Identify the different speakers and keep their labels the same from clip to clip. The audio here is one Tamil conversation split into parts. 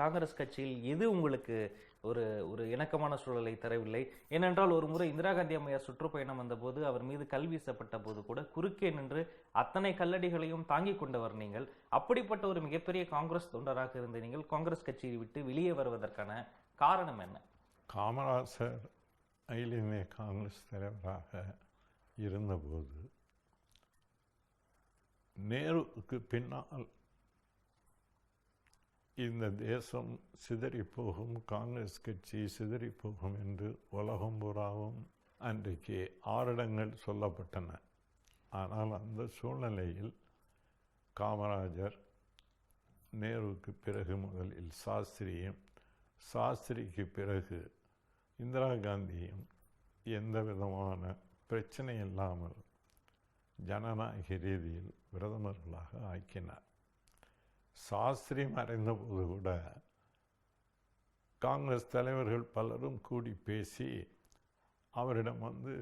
Speaker 1: காங்கிரஸ் கட்சியில் எது உங்களுக்கு ஒரு ஒரு இணக்கமான சூழலை தரவில்லை? ஏனென்றால் ஒரு முறை இந்திரா காந்தி அம்மையார் சுற்றுப்பயணம் வந்தபோது அவர் மீது கல் வீசப்பட்ட போது கூட குறுக்கே நின்று அத்தனை கல்லடிகளையும் தாங்கிக் கொண்டவர் நீங்கள். அப்படிப்பட்ட ஒரு மிகப்பெரிய காங்கிரஸ் தொண்டராக இருந்த நீங்கள் காங்கிரஸ் கட்சியை விட்டு வெளியே வருவதற்கான காரணம் என்ன?
Speaker 2: காமராசர் அகில இந்திய காங்கிரஸ் தலைவராக இருந்தபோது நேருவுக்கு பின்னால் இந்த தேசம் சிதறி போகும் காங்கிரஸ் கட்சி சிதறி போகும் என்று உலகம் பூராவும் அன்றைக்கு ஆரடங்கள் சொல்லப்பட்டன. ஆனால் அந்த சூழ்நிலையில் காமராஜர் நேருவுக்கு பிறகு முதலில் சாஸ்திரியும் சாஸ்திரிக்கு பிறகு இந்திரா காந்தியும் எந்த விதமான பிரச்சனை இல்லாமல் ஜனநாயக ரீதியில் பிரதமர்களாக ஆக்கினார். சாஸ்திரி மறைந்தபோது கூட காங்கிரஸ் தலைவர்கள் பலரும் கூடி பேசி அவரிடம் வந்து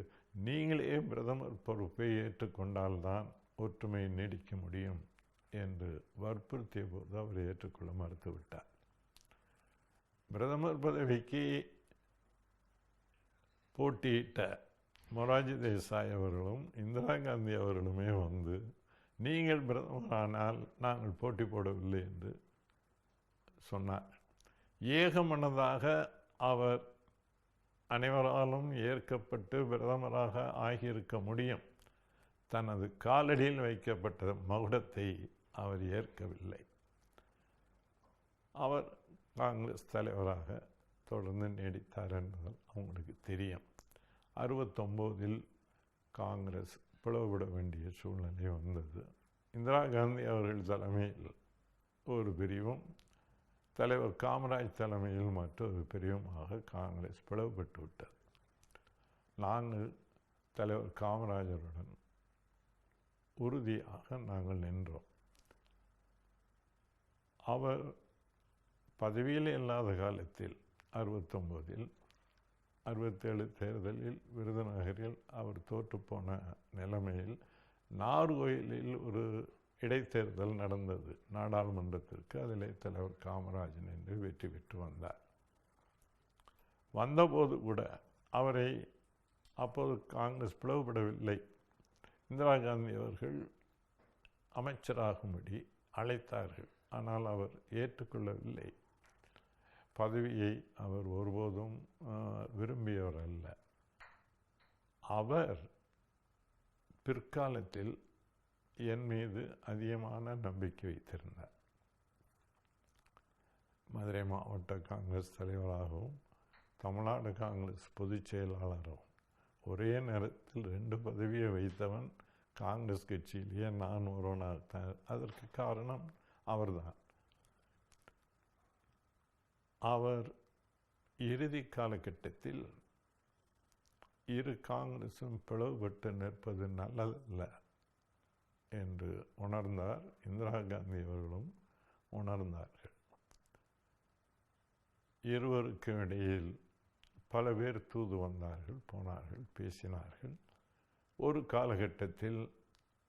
Speaker 2: நீங்களே பிரதமர் பொறுப்பை ஏற்றுக்கொண்டால்தான் ஒற்றுமை நீடிக்க முடியும் என்று வற்புறுத்திய போது அவர் ஏற்றுக்கொள்ள மறுத்துவிட்டார். பிரதமர் பதவிக்கு போட்டியிட்ட மொராஜி தேசாய் அவர்களும் இந்திரா காந்தி அவர்களுமே வந்து நீங்கள் பிரதமரானால் நாங்கள் போட்டி போடவில்லை என்று சொன்னார். ஏகமனதாக அவர் அனைவராலும் ஏற்கப்பட்டு பிரதமராக ஆகியிருக்க முடியும். தனது காலடியில் வைக்கப்பட்ட மகுடத்தை அவர் ஏற்கவில்லை. அவர் காங்கிரஸ் தலைவராக தொடர்ந்து நீடித்தார் என்பது அவங்களுக்கு தெரியும். அறுபத்தொம்போதில் காங்கிரஸ் பிளவுபட வேண்டிய சூழ்நிலை வந்தது. இந்திரா காந்தி அவர்கள் தலைமையில் ஒரு பிரிவும் தலைவர் காமராஜ் தலைமையில் மற்றொரு பிரிவுமாக காங்கிரஸ் பிளவுபட்டு விட்டது. நாங்கள் தலைவர் காமராஜருடன் உறுதியாக நாங்கள் நின்றோம். அவர் பதவியில் இல்லாத காலத்தில் அறுபத்தொம்போதில் அறுபத்தேழு தேர்தலில் விருதுநகரில் அவர் தோற்றுப்போன நிலைமையில் நார்கோயிலில் ஒரு இடைத்தேர்தல் நடந்தது. நாடாளுமன்றத்திற்கு அதிலே தலைவர் காமராஜன் என்று வெற்றி பெற்று வந்தார். வந்தபோது கூட அவரை அப்போது காங்கிரஸ் பிளவுபடவில்லை. இந்திரா காந்தி அவர்கள் அமைச்சராகும்படி அழைத்தார்கள். ஆனால் அவர் ஏற்றுக்கொள்ளவில்லை. பதவியை அவர் ஒருபோதும் விரும்பியவர் அல்ல அவர் பிற்காலத்தில் என் மீது அதிகமான நம்பிக்கை வைத்திருந்தார். மதுரை மாவட்ட காங்கிரஸ் தலைவராகவும் தமிழ்நாடு காங்கிரஸ் பொதுச் செயலாளரும் ஒரே நேரத்தில் ரெண்டு பதவியை வைத்தவன் காங்கிரஸ் கட்சியிலேயே நான் ஒருவனாக அதற்கு காரணம் அவர்தான். அவர் இறுதி காலகட்டத்தில் இரு காங்கிரஸும் பிளவுபட்டு நிற்பது நல்லதல்ல என்று உணர்ந்தார். இந்திரா காந்தி அவர்களும் உணர்ந்தார்கள். இருவருக்கும் இடையில் பல பேர் தூது வந்தார்கள் போனார்கள் பேசினார்கள். ஒரு காலகட்டத்தில்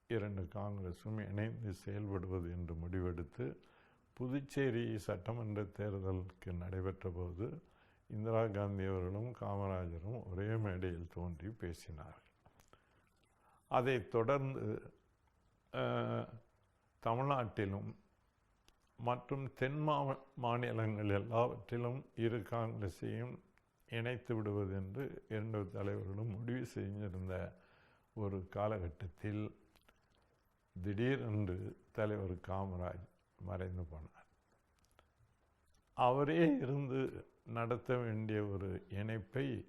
Speaker 2: இரண்டு காங்கிரஸும் இணைந்து செயல்படுவது என்று முடிவெடுத்து புதுச்சேரி சட்டமன்ற தேர்தலுக்கு நடைபெற்ற போது இந்திரா காந்தி அவர்களும் காமராஜரும் ஒரே மேடையில் தோன்றி பேசினார்கள். அதைத் தொடர்ந்து தமிழ்நாட்டிலும் மற்றும் தென் மா மாநிலங்கள் எல்லாவற்றிலும் இரு காங்கிரஸையும் இணைத்து விடுவது என்று இரண்டு தலைவர்களும் முடிவு செய்திருந்த ஒரு காலகட்டத்தில் திடீரென்று தலைவர் காமராஜ் மறைந்து போனார். அவரே இருந்து நடத்த வேண்டிய ஒரு இணைப்பை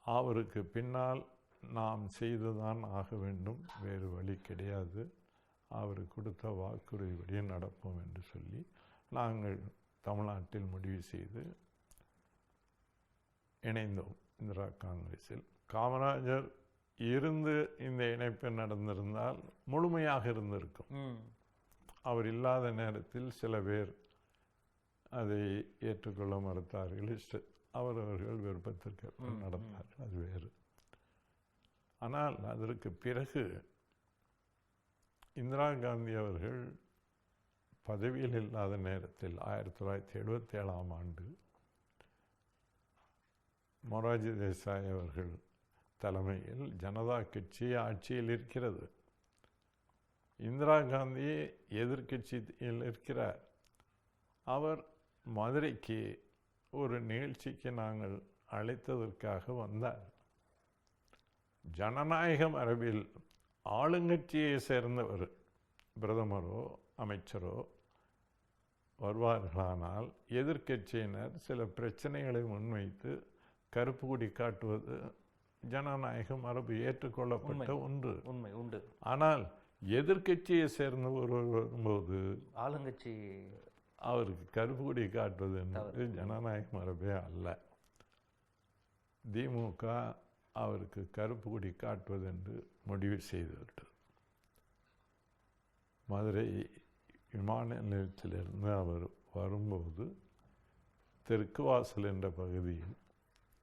Speaker 2: அவருக்கு பின்னால் நாம் செய்துதான் ஆக வேண்டும். வேறு வழி கிடையாது. அவர் கொடுத்த வாக்குறுதிப்படி நடப்போம் என்று சொல்லி நாங்கள் தமிழ்நாட்டில் முடிவு செய்து இணைந்தோம் இந்திரா காங்கிரஸில். காமராஜர் இருந்து இந்த இணைப்பு நடந்திருந்தால் முழுமையாக இருந்திருக்கும். அவர் இல்லாத நேரத்தில் சில பேர் அதை ஏற்றுக்கொள்ள மறுத்தார்கள். அவர் அவர்கள் விருப்பத்திற்கு நடந்தார்கள். அது வேறு. ஆனால் அதற்கு பிறகு இந்திரா காந்தி அவர்கள் பதவியில் இல்லாத நேரத்தில் ஆயிரத்தி தொள்ளாயிரத்தி எழுபத்தி ஏழாம் ஆண்டு மொராஜி தேசாய் அவர்கள் தலைமையில் ஜனதா கட்சி ஆட்சியில் இருக்கிறது. இந்திரா காந்தி எதிர்க்கட்சியில் இருக்கிறார் அவர் மதுரைக்கு ஒரு நிகழ்ச்சிக்கு நாங்கள் அழைத்ததற்காக வந்தார். ஜனநாயக மரபில் ஆளுங்கட்சியை சேர்ந்தவர் பிரதமரோ அமைச்சரோ வருவார்களானால் எதிர்க்கட்சியினர் சில பிரச்சனைகளை முன்வைத்து கருப்பு கொடி காட்டுவது ஜனநாயக மரபு ஏற்றுக்கொள்ளப்பட்ட ஒன்று.
Speaker 1: உண்மை. உண்டு.
Speaker 2: ஆனால் எதிர்க்கட்சியை சேர்ந்த ஒருவர் வரும்போது
Speaker 1: ஆளுங்கட்சி
Speaker 2: அவருக்கு கருப்பு கொடி காட்டுவது என்பது ஜனநாயக மரபே அல்ல. திமுக அவருக்கு கருப்பு கொடி காட்டுவது என்று முடிவு செய்துவிட்டது. மதுரை விமான நிலையத்திலிருந்து அவர் வரும்போது தெற்கு வாசல் என்ற பகுதியில்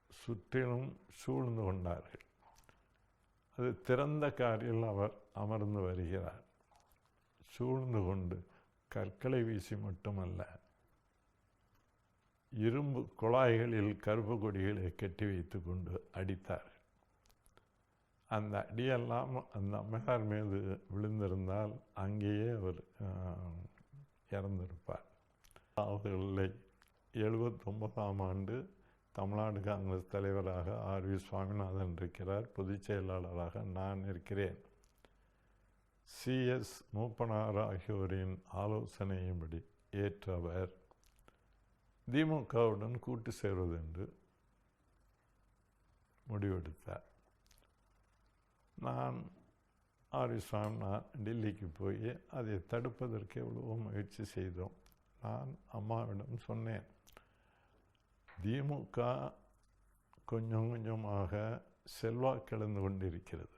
Speaker 2: சுற்றிலும் சூழ்ந்து கொண்டார்கள். அது திறந்த காரில் அவர் அமர்ந்து வருகிறார். சூழ்ந்து கொண்டு கற்களை வீசி மட்டுமல்ல இரும்பு குழாய்களில் கருப்பு கொடிகளை கட்டி வைத்து கொண்டு அடித்தார். அந்த அடியெல்லாம் அந்த அம்மையார் மீது விழுந்திருந்தால் அங்கேயே அவர் இறந்திருப்பார். அவர்களை எழுபத்தொன்பதாம் ஆண்டு தமிழ்நாடு காங்கிரஸ் தலைவராக ஆர் வி சுவாமிநாதன் இருக்கிறார். பொதுச் செயலாளராக நான் இருக்கிறேன். சிஎஸ் மூப்பனார் ஆகியோரின் ஆலோசனையின்படி ஏற்றவர். திமுகவுடன் கூட்டு சேர்வதென்று முடிவெடுத்தார். நான் ஆர் நான் டெல்லிக்கு போய் அதை தடுப்பதற்கு எவ்வளவோ முயற்சி செய்தோம். நான் அம்மாவிடம் சொன்னேன் திமுக கொஞ்சம் கொஞ்சமாக செல்வாக்கிழந்து கொண்டிருக்கிறது.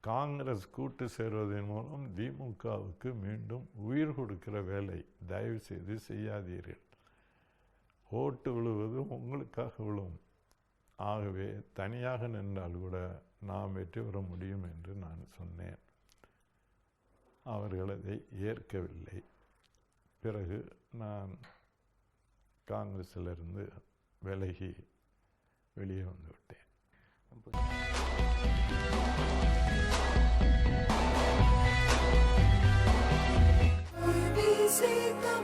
Speaker 2: காங்கிரஸ் கூட்டு சேர்வதன் மூலம் திமுகவுக்கு மீண்டும் உயிர் கொடுக்கிற வேலை தயவு செய்து செய்யாதீர்கள். ஓட்டு விழுவது உங்களுக்காக விழும். ஆகவே தனியாக நின்றால் கூட நாம் வெற்றி பெற முடியும் என்று நான் சொன்னேன். அவர்கள் அதை ஏற்கவில்லை. பிறகு நான் காங்கிரஸிலிருந்து விலகி வெளியே வந்து விட்டேன்
Speaker 1: Thank you.